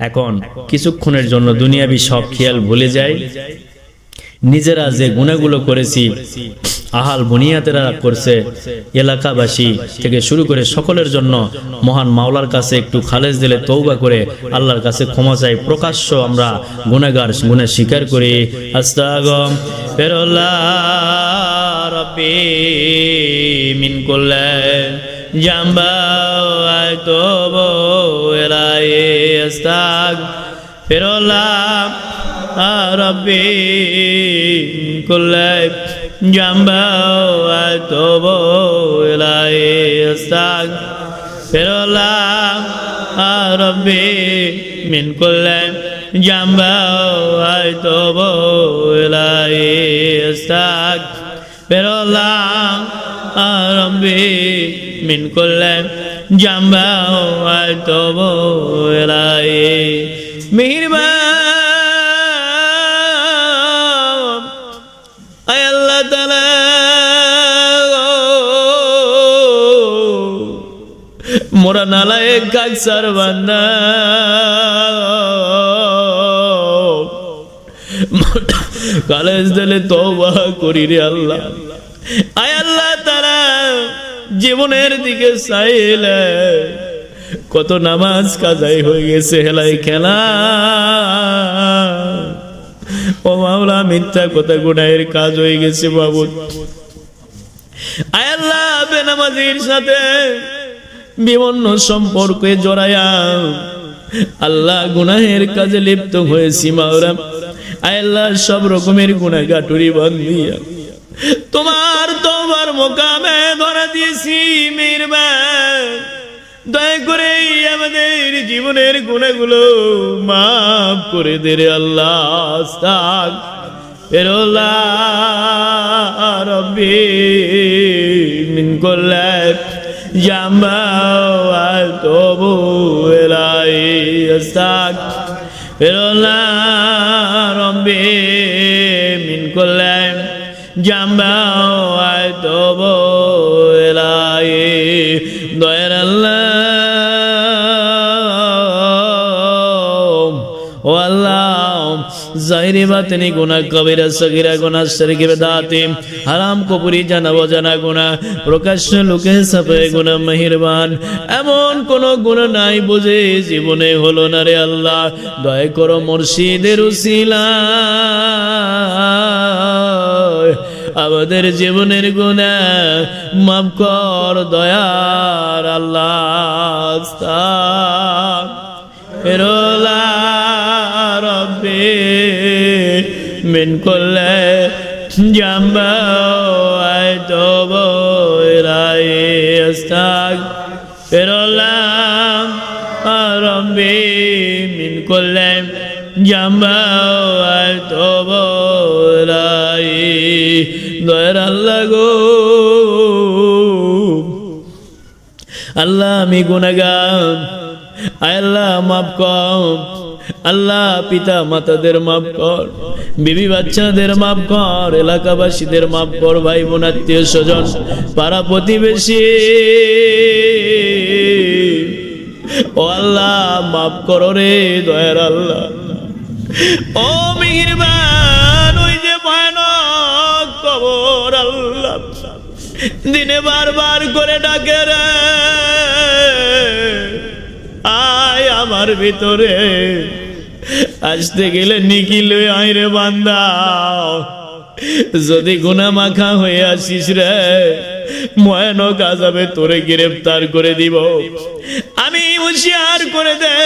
এখন কিছুক্ষণের জন্য দুনিয়াবি সব খেয়াল ভুলে যায় নিজেরা যে গুণাগুলো করেছি, আহাল বুনিয়াতেরা করছে, এলাকাবাসী থেকে শুরু করে সকলের জন্য মহান মাওলার কাছে একটু খালেজ দিলে তৌবা করে আল্লাহর কাছে ক্ষমা চাই। প্রকাশ্য আমরা গুণাগার গুণে স্বীকার করি। আস্তাগম মিন কুল্লে جنبا وتوبوا إلهي استغفر الله ربي كل جنبا وتوبوا إلهي استغفر الله ربي من كل جنبا وتوبوا إلهي استغفر الله ربي من كل جنب وأتوب إليه مهربان আয় আল্লাহ তালা মোরা নালায় কাকসার বান্দা কালেজ দিলে তবা করি রে আল্লাহ আয় আল্লাহ তারা জীবনের দিকে চাইলে। কত নামাজ কাজাই হয়ে গেছে, হেলাই খেলা। ও মাওলা, মিথ্যা কথা, গুনাহের কাজ হয়ে গেছে বাবু আয় আল্লাহ, বেনামাজির সাথে বিভিন্ন সম্পর্কে জড়ায়া। আল্লাহ গুনাহের কাজে লিপ্ত হয়েছি মাওরা আয় আল্লাহ, সব রকমের গুনাহ গাটুরি বান্ধিয়া তোমার তোমার মোকামে ধরা দিয়েছি মিরবান দয়া করে আমাদের জীবনের গুণাগুলো মাফ করে দে রে আল্লাহ ফেরোল্লাহ রব্বি মিন করলে জাম্বা তবু এলাই, আস্তাক ফেরোল্লাহ রব্বি মিন করলে জাম্বা তবু এলাই। দয়ের ও আল্লাহ, জাহিরি বাতিনি গুনাহ, কবিরা, সগিরা, গুনাহ শরকি বেদাতি। হারাম কপুরি জানা গুনাহ, প্রকাশ্য লোকে সাপে গুনাহ, মেহেরবান। এমন কোন গুনাহ নাই বুঝে, জীবনে হলো না রে আল্লাহ। দয়া করো মুর্শিদের উসিলা। আমাদের জীবনের গুণা মাফ কর দয়ার আল্লাহ ফেরোলা রব্বে মিন করলে জাম্বা আয় তব রায় ফেরোলা মিন তব রায় দয়ার আল্লাহ গো। আল্লাহ আমি গুনাগান আল্লাহ মাফ কর। আল্লাহ পিতা মাতাদের মাফ কর। বিবি বাচ্চাদের মাফ কর। এলাকাবাসীদের মাফ কর। ভাই বোন আত্মীয় স্বজন, পাড়া প্রতিবেশী। ও আল্লাহ মাফ করো রে দয়ার আল্লাহ। ও মিহিরবান। দিনে বারবার করে ডাকে রে। আয় আমার ভিতরে। আসতে গেলে নিখিল আয় রে বান্দা। যদি গুনা মাখা হয়ে আসিস রে, ভয়ানক আজাবে তোরে গ্রেফতার করে দিব। আমি হুঁশিয়ার করে দে।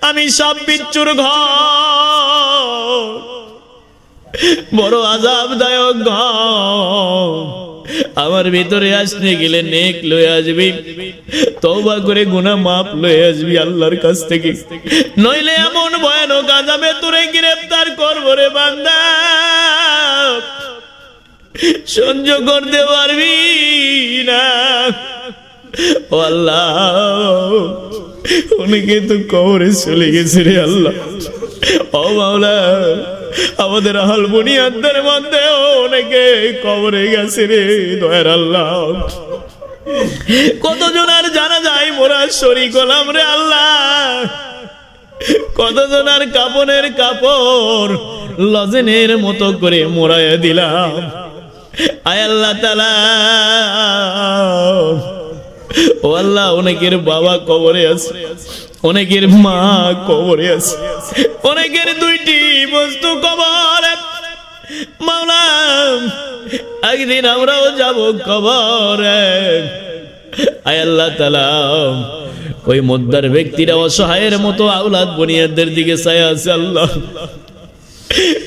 আমি সব বিচ্ছুর ঘর। বড় আজাবদায়ক ঘর। আমার ভিতরে আসতে গেলে নেক লয়ে আসবি, তওবা করে গুনাহ মাপ লয়ে আসবি আল্লাহর কাছ থেকে। নইলে এমন ভয়ানক আজাবে তোরে গ্রেফতার করব রে বান্দা। সহ্য করতে পারবি না। ও আল্লাহ অনেকে তো কবরে চলে গেছে রে আল্লাহ? ও মাওলা আমাদের হাল বুনিয়াদের মধ্যে অনেকে কবরে গেছে রে, দয়ার আল্লাহ। কতজন আর জানা যায় মোরা শরিক হলাম রে আল্লাহ। কতজনার কাপনের কাপড় লজেনের মতো করে মোড়াইয়া দিলাম। আয় আল্লাহ তালা ও আল্লাহ অনেকের বাবা কবরে আছে, অনেকের মা কবরে আছে, অনেকের দুইটি বস্তু কবরে মাওলা একদিন আমরাও যাব কবরে আয় আল্লাহ তালা ওই মুদ্দার ব্যক্তিরা অসহায়ের মতো আউলাদ বনিয়াদের দিকে চাই আছে আল্লাহ।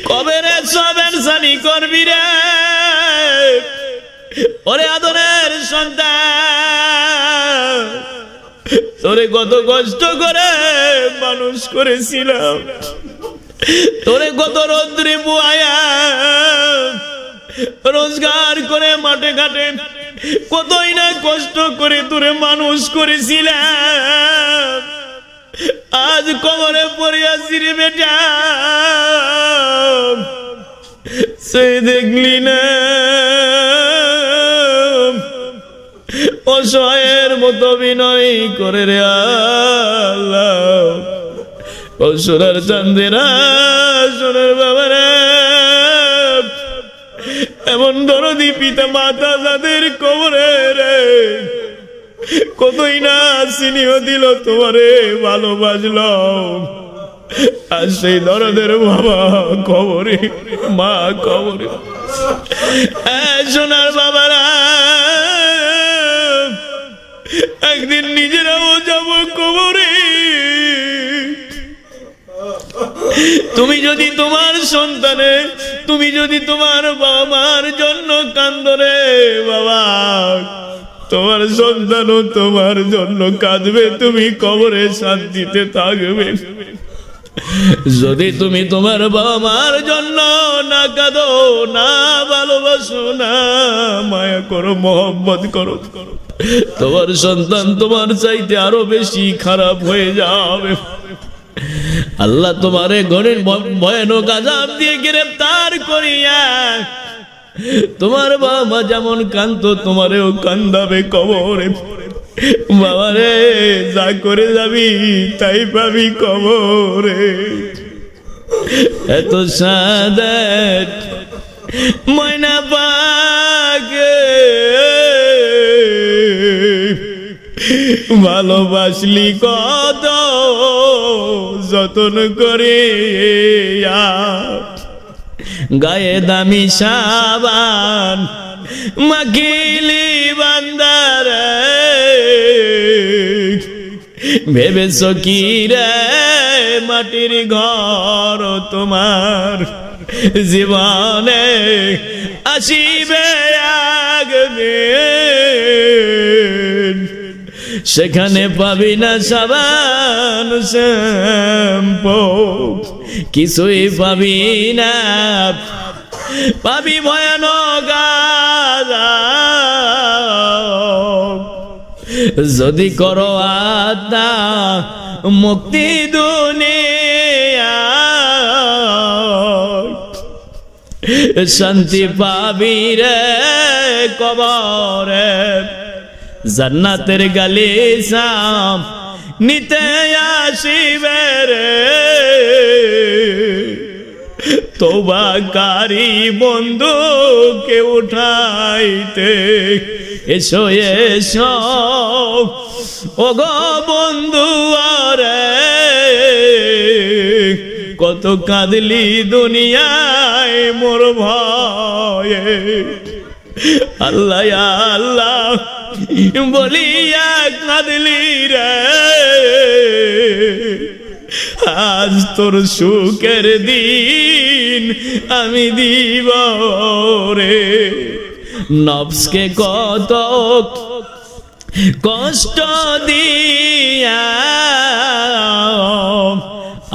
কবে রে সবের সানি করবি রে। ওরে আদরের সন্তান। তোরে কত কষ্ট করে মানুষ করেছিলাম। তোরে কত রৌদ্রে বুয়ায়া রোজগার করে মাঠে ঘাটে কতই না কষ্ট করে তোরে মানুষ করেছিলাম। আজ কবরে পড়িয়াছি রে বেটা। সে দেখলি না। অসহায়ের মতো বিনয় করে রে আল্লাহ। ও সোনার চান্দেরা, সোনার বাবারা। এমন দরদি পিতা মাতা যাদের কবরে রে। কতই না চিনিও দিল তোমারে, ভালোবাসলো। আর সেই দরদের বাবা কবরে, মা কবরে। সোনার বাবারা একদিন নিজেরাও যাব কবরে। তুমি যদি তোমার সন্তানে, তুমি যদি তোমার বাবা মার জন্য কান্দরে বাবা। তোমার সন্তানও তোমার জন্য কাঁদবে, তুমি কবরে শান্তিতে থাকবে। যদি তুমি তোমার বাবা মার জন্য না কাঁদো, না ভালোবাসো, না মায়া করো, মোহব্বত করো তোমার সন্তান তোমার চাইতে আরও বেশি খারাপ হয়ে যাবে। আল্লাহ তোমারে ঘরের ভয়ানক আজাব দিয়ে গ্রেফতার করিয়া তোমার বাবা যেমন কান্ত তোমারেও কান্দাবে কবরে। বাবারে, যা করে যাবি, তাই পাবি কবরে। এত সাদাত ময়না পাকে ভালোবাসলি কত? যতন করে গায়ে দামি সাবান, মাখিলি বান্দার ভেবেছ কি রে মাটির ঘর তোমার জীবনে আসিবে আগবে সেখানে পাবি না সাবান শ্যাম্পু। কিছুই পাবি না। পাবি ভয়ানক। যদি করো আত্মা মুক্তি দুনিয়া শান্তি পাবি রে কবরে। জান্নাতের গালিসাম নিতে আসিবে রে। তোবাকারী বন্ধুকে উঠাইতে, এসো এসো। ও গো বন্ধু আরে, কত কাঁদলি দুনিয়ায় মোর ভয়ে। আল্লাহ আল্লাহ। বলিয়া কাঁদলি রে। আজ তোর সুখের দিন আমি দিব রে। নবসকে কত কষ্ট দিয়া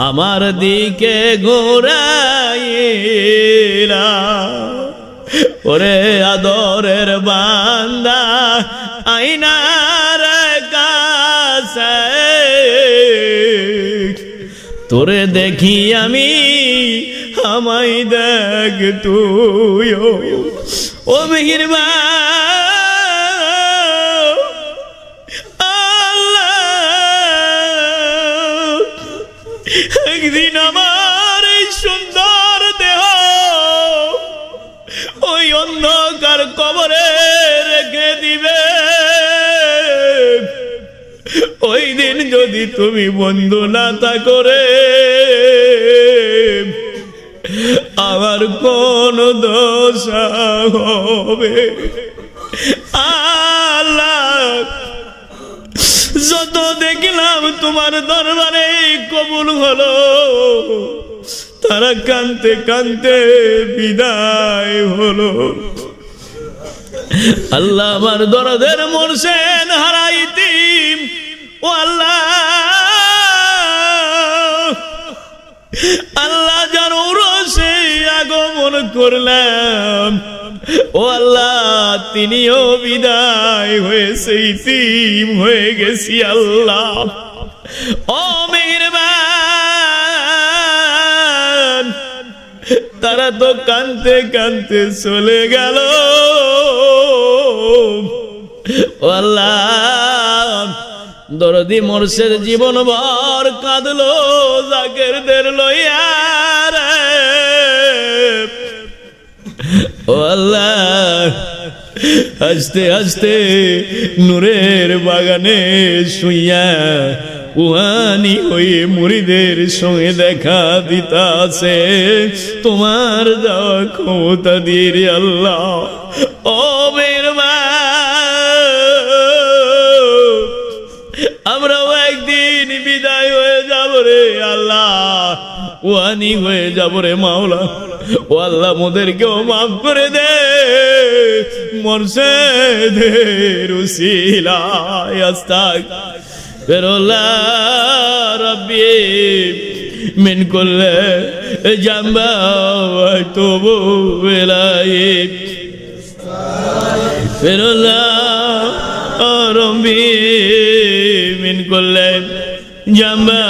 আমার দিকে ঘোরাইলা। ওরে আদরের বান্দা আইনার কাছে। তোরে দেখি আমি, আমায় দেখ তুই ও মেহির একদিন আমার সুন্দর দেহ ওই অন্ধকার কবরে রেখে দিবে। ওই দিন যদি তুমি বন্ধু না তা করে আমার কোন দশা হবে। আল্লাহ, যত দেখলাম তোমার দরবারে কবুল হলো, তারা কানতে কানতে বিদায় হলো। আল্লাহ আমার দরদের মোরশেদ হারাইতিম। আল্লাহ। যার ওরসে আগমন করলাম ও আল্লাহ, তিনিও বিদায় হয়েছে ইতিম হয়ে গেছি আল্লাহ। ও তারা তো কানতে কানতে চলে গেল। ও আল্লাহ দরদি মোরশের জীবন ভর কাঁদলো জাকেরদের লইয়া। ও আল্লাহ হাসতে হাসতে নূরের বাগানে শুইয়া উহানি হয়ে মুড়িদের সঙ্গে দেখা দিতাছে তোমার দেওয়া ক্ষমতা দিয়ে আল্লাহ, ও ওয়ানি হয়ে যাব রে মাওলা। ও আল্লাহ, মোদেরকেও মাফ করে দে। মরশেদের উসিলায় আস্তাক। ফেরোল্লাহ রব্বি, মিন করলে জাম্বা তবু বেলায় ফেরোল্লাহ রব্বি, মিন করলে জাম্বা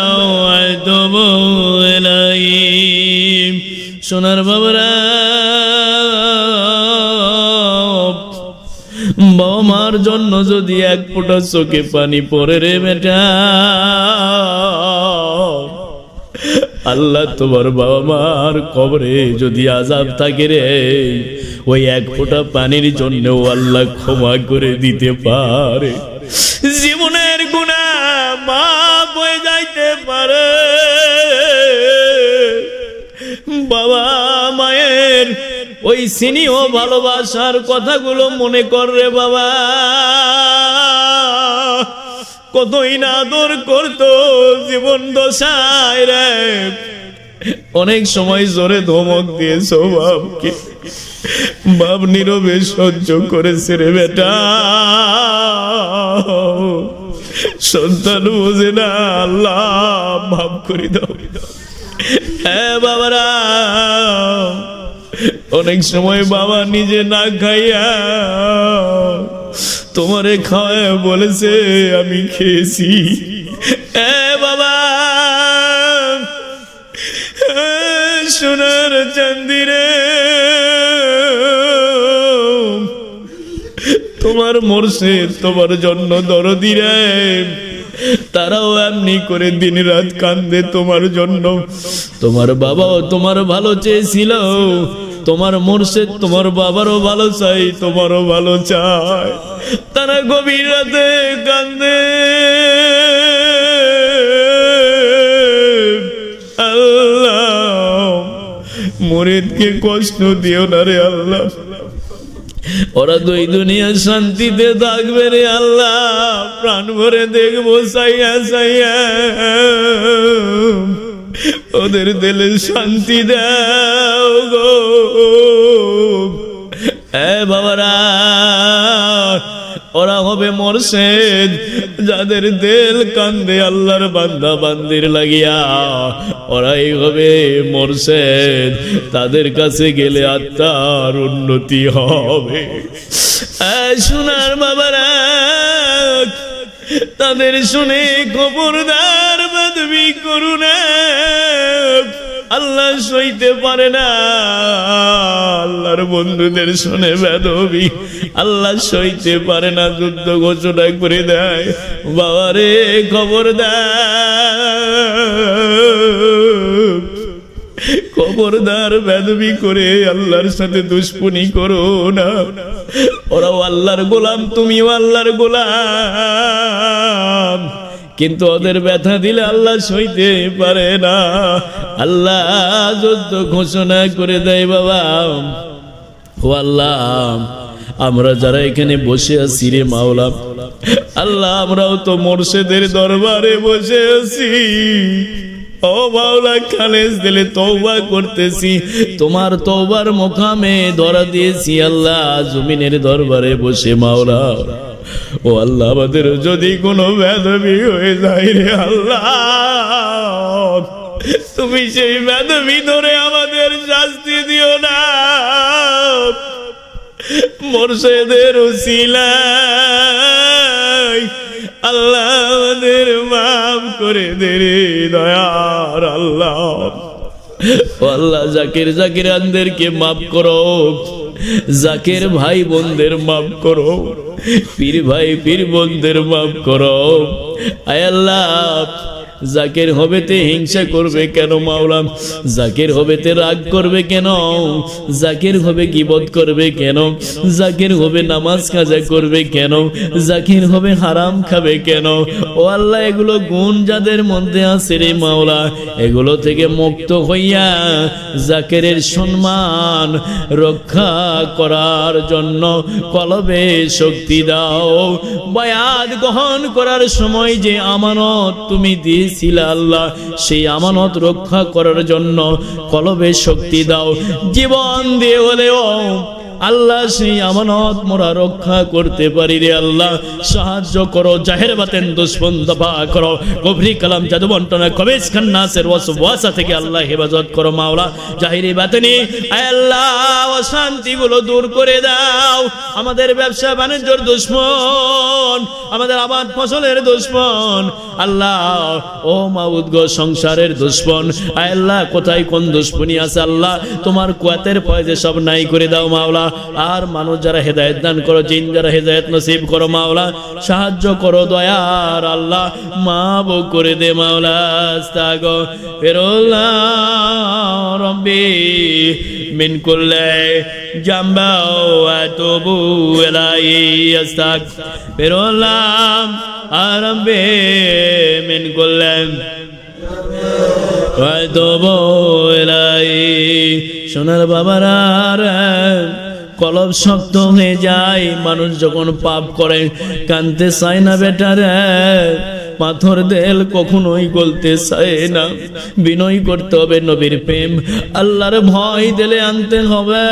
সোনার বাবরা বাবা মার জন্য যদি এক ফোঁটা চোখে পানি পরে রে বেটা। আল্লাহ তোমার বাবা মার কবরে যদি আজাব থাকে রে, ওই এক ফোঁটা পানির জন্য আল্লাহ ক্ষমা করে দিতে পারে। ও ভালোবাসার কথাগুলো মনে কর রে বাবা। কতই না আদর করতো জীবন দশায় রে। অনেক সময় জোরে ধমক দিয়েছ বাপকে। বাপ নীরবে সহ্য করেছে রে বেটা। সন্তান বোঝে না আল্লাহ ভাব করে দাও। হ্যাঁ বাবারা। অনেক সময় বাবা নিজে না খাইয়া তোমারে খাওয়া বলেছে, আমি খেয়েছি। এ বাবা সোনার চান্দিরে, তোমার মরছে, তোমার জন্য দরদি রে। তারাও এমনি করে দিন রাত কান্দে তোমার জন্য। তোমার বাবাও তোমার ভালো চেয়েছিল। তোমার মোর্শেদ, তোমার বাবারও ভালো চাই, তোমারও ভালো চায় তারা গভীর রাতে কান্দে মরিদকে কষ্ট দিও না রে আল্লাহ। ওরা দুই দুনিয়া শান্তিতে থাকবে রে আল্লাহ। প্রাণ ভরে দেখব সাইয়া সাইয়া। ওদের দিলে শান্তি দাও এ বাবারা, ওরা হবে মরশেদ, যাদের দেল কান্দে আল্লাহর বান্দা বান্দির লাগিয়া। ওরাই হবে মরশেদ, তাদের কাছে গেলে আত্মার উন্নতি হবে। সোনার বাবারা, তাদের শুনে খবরদার বাদবি করুণা। আল্লাহ সইতে পারে না। আল্লাহর বন্ধুদের শুনে বেদবি। আল্লাহ সইতে পারে না, যুদ্ধ ঘোষণা করে দেয়। বাবারে খবর দেয় খবরদার বেদবি করে আল্লাহর সাথে দুশ্মনী করো না। ওরাও আল্লাহর গোলাম, তুমিও আল্লাহর গোলাম। কিন্তু ওদের ব্যথা দিলে আল্লাহ সইতে পারে না। আল্লাহ যুদ্ধ ঘোষণা করে দেয়, বাবা। ও আল্লাহ, আমরা যারা এখানে বসে আছি রে মাওলা, আল্লাহ, আমরাও তো মোর্শেদের দরবারে বসে আছি। ও মাওলা, খালেজ দিলে তওবা করতেছি। তোমার তওবার মোকামে ধরা দিয়েছি, আল্লাহ, জমিনের দরবারে বসে মাওলা। ও আল্লাহ, আমাদের যদি কোনো বেদবি হয়ে যায় রে আল্লাহ, তুমি সেই বেদবি ধরে আমাদের শাস্তি দিও না। মোর্শেদের উসিলায় আল্লাহ আমাদের মাফ করে দে রে দয়ার আল্লাহ। আল্লাহ, জাকির জাকির আনদেরকে মাফ করো। জাকের ভাই বোনদের মাফ করো পীর ভাই পীর বোনদের মাফ করো। আয় আল্লাহ জাকের হবেতে হিংসা করবে কেন মাওলাম জাকের হবেতে রাগ করবে কেন? জাকের হবে গিবত করবে কেন? জাকের হবে নামাজ কাজা করবে কেন? জাকির হবে হারাম খাবে কেন? ও আল্লাহ, এগুলো গুণ যাদের মধ্যে আছে রে মাওলা, এগুলো থেকে মুক্ত হইয়া জাকেরের সম্মান রক্ষা করার জন্য কলবে শক্তি দাও। বায়াত গ্রহণ করার সময় যে আমানত তুমি দিয়েছিলে আল্লাহ সেই আমানত রক্ষা করার জন্য কলবে শক্তি দাও। জীবন দিয়ে হলেও আল্লাহ সেই আমানত মোরা রক্ষা করতে পারি রে আল্লাহ। সাহায্য করো, জাহের বাতেন দুশ্মন দফা করো। কবরি কালাম জাদু বন্টনা কবেজ খান্নাসের ওয়াসা থেকে আল্লাহ হেফাজত করো মাওলা। জাহিরি বাতেনি আল্লাহ, অশান্তিগুলো দূর করে দাও। আমাদের ব্যবসা বাণিজ্যর দুশ্মন, আমাদের আবাদ ফসলের দুশ্মন। আল্লাহ, ও মাউদ গো সংসারের দুশ্মন। আল্লাহ, কোথায় কোন দুশ্মনী আছে আল্লাহ? তোমার কুয়াতের পয়সে সব নাই করে দাও মাওলা। আর মানুষ যারা হেদায়ত দান করো, জিন যারা হেদায়ত নসিব করো, মাওলা, সাহায্য করো দয়ার আল্লাহ। মাব করে দে মাওলা, আস্তাগ। রব্বি, মিন কুল্লে জাম্বা আতুবু কলব শক্ত হয়ে যায়। মানুষ যখন পাপ করে, কানতে চায় না বেটারে। পাথর দেল কখনোই গলতে চায় না। বিনয় করতে হবে নবীর প্রেম। আল্লাহর ভয় দিলে আনতে হবে।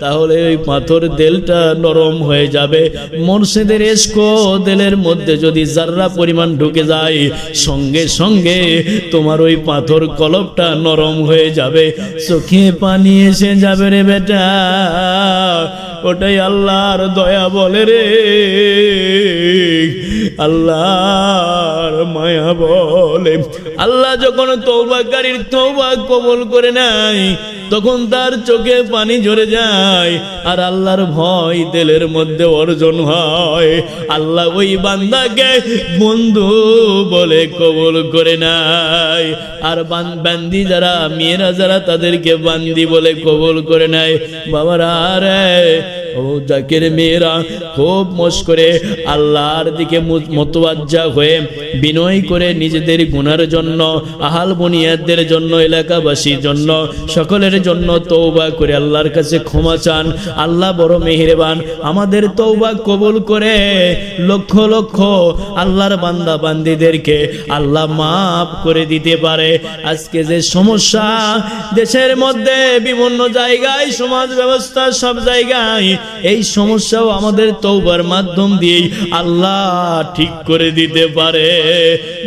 তাহলে ওই পাথর দেলটা নরম হয়ে যাবে। মর্ষেদের এসকো দেলের মধ্যে যদি যার্রা পরিমাণ ঢুকে যায়, সঙ্গে সঙ্গে তোমার ওই পাথর কলপটা নরম হয়ে যাবে। চোখে পানি এসে যাবে রে বেটা, ওটাই আল্লাহর দয়া বলে রে। আল্লাহর মায়া বলে। আল্লাহ যখন তৌবাকারীর তৌবা কবল করে নাই তখন তার চোখে পানি ঝরে যায় আর আল্লাহর ভয় তেলের মধ্যে অর্জন হয়। আল্লাহ ওই বান্দাকে বন্ধু বলে কবল করে নাই আর বান- বান্দি যারা, মেয়েরা যারা তাদেরকে বান্দি বলে কবল করে নাই বাবারা রে ও জাকের মেয়েরা খুব মস করে আল্লাহর দিকে মতবাজ্জা হয়ে বিনয় করে নিজেদের গুনার জন্য, আহাল বুনিয়াদের জন্য, এলাকাবাসীর জন্য, সকলের জন্য তৌবা করে আল্লাহর কাছে ক্ষমা চান। আল্লাহ বড় মেহেরবান, আমাদের তৌবা কবুল করে লক্ষ লক্ষ আল্লাহর বান্দা বান্দিদেরকে আল্লাহ মাফ করে দিতে পারে। আজকে যে সমস্যা, দেশের মধ্যে বিভিন্ন জায়গায় সমাজ ব্যবস্থা সব জায়গায় এই সমস্যাও আমাদের তৌবার মাধ্যম দিয়েই আল্লাহ ঠিক করে দিতে পারে।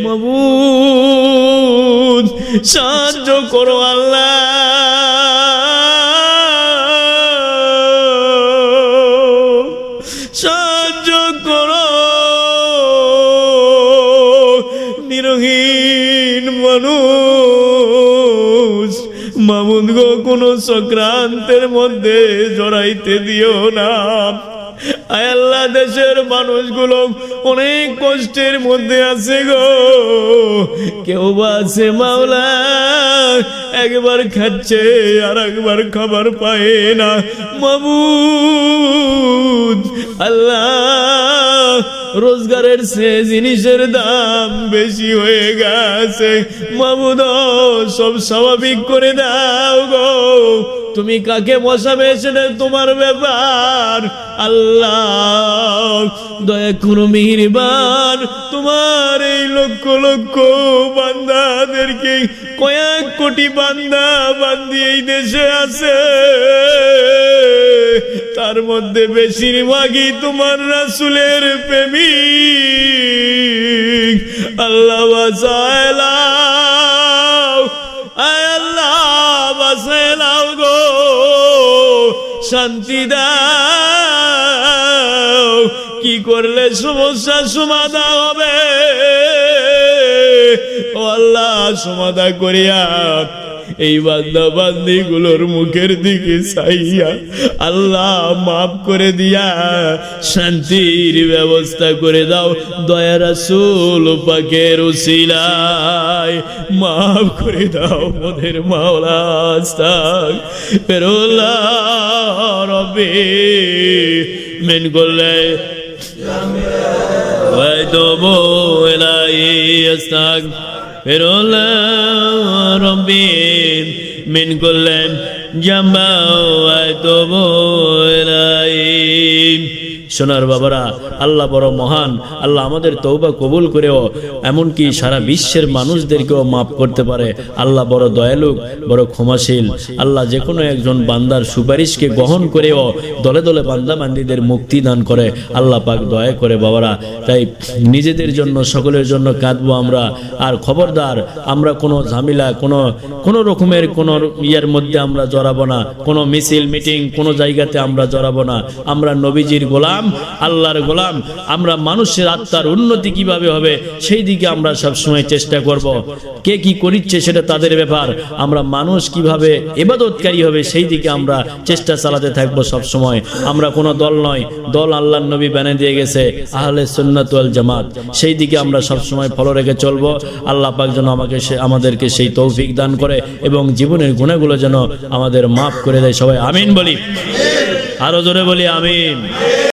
মবুদ, সাহায্য করো আল্লাহ। মামুদ গো কোনো সংক্রান্তের মধ্যে জড়াইতে দিও না। আল্লাহ, দেশের মানুষগুলো অনেক কষ্টের মধ্যে আছে গো। কেউ বা আছে মাওলা, একবার খাচ্ছে আর একবার খাবার পায় না। মাবুদ, আল্লাহ, রোজগারের সে জিনিসের দাম বেশি হয়ে গেছে। মাবুদ সব স্বাভাবিক করে দাও গো। তুমি কাকে বসাবে সেটা তোমার ব্যাপার। আল্লাহ, দয়া করো মিহিরবান। তোমার এই লক্ষ লক্ষ বান্দাদেরকে কয়েক কোটি বান্দা বান্দি এই দেশে আছে। তার মধ্যে বেশিরভাগই তোমার রাসুলের প্রেমিক। আল্লাহ শান্তি দাও। কি করলে সমস্যা সমাধা হবে? ও আল্লাহ সমাধা করিয়া এই বান্দা বান্দি গুলোর মুখের দিকে চাইয়া আল্লাহ মাফ করে দিয়া শান্তির ব্যবস্থা করে দাও দয়া রাসূল পাকের উসিলায় মাফ করে দাও মোদের মাওলা আস্তাক ফেরুল্লাহ রবে মেন করলে وأتوب إليه أستغفر ফেরোলা রব্বি মিন কুল্লি জামা ওয়া তুবু ইলাইহি সোনার বাবারা, আল্লাহ বড় মহান, আল্লাহ আমাদের তৌবা কবুল করেও, এমনকি সারা বিশ্বের মানুষদেরকেও মাফ করতে পারে। আল্লাহ বড় দয়ালু, বড় ক্ষমাশীল, আল্লাহ যে কোনো একজন বান্দার সুপারিশকে গ্রহণ করেও দলে দলে বান্দা বান্দিদের মুক্তি দান করে। আল্লাহ পাক দয়া করে বাবারা, তাই নিজেদের জন্য, সকলের জন্য কাঁদবো আমরা। আর খবরদার, আমরা কোনো ঝামেলা, কোনো কোনো রকমের কোনো ইয়ের মধ্যে আমরা জড়াবো না। কোনো মিছিল, মিটিং কোনো জায়গাতে আমরা জড়াবো না। আমরা নবীজির গোলাম আল্লাহর গোলাম। আমরা মানুষের আত্মার উন্নতি কীভাবে হবে, সেই দিকে আমরা সবসময় চেষ্টা করব। কে কি করিচ্ছে সেটা তাদের ব্যাপার। আমরা মানুষ কীভাবে এবাদতকারী হবে, সেই দিকে আমরা চেষ্টা চালাতে থাকব সব সময় আমরা কোনো দল নয়, দল আল্লাহর নবী বানিয়ে দিয়ে গেছে, আহলে সুন্নাতুল জামাত। সেই দিকে আমরা সব সময় ফলো রেখে চলবো। আল্লাহ পাক যেন আমাকে সে, আমাদেরকে সেই তৌফিক দান করে এবং জীবনের গুণাগুলো যেন আমাদের মাফ করে দেয় সবাই। আমিন বলি। আরও জোরে বলি, আমিন।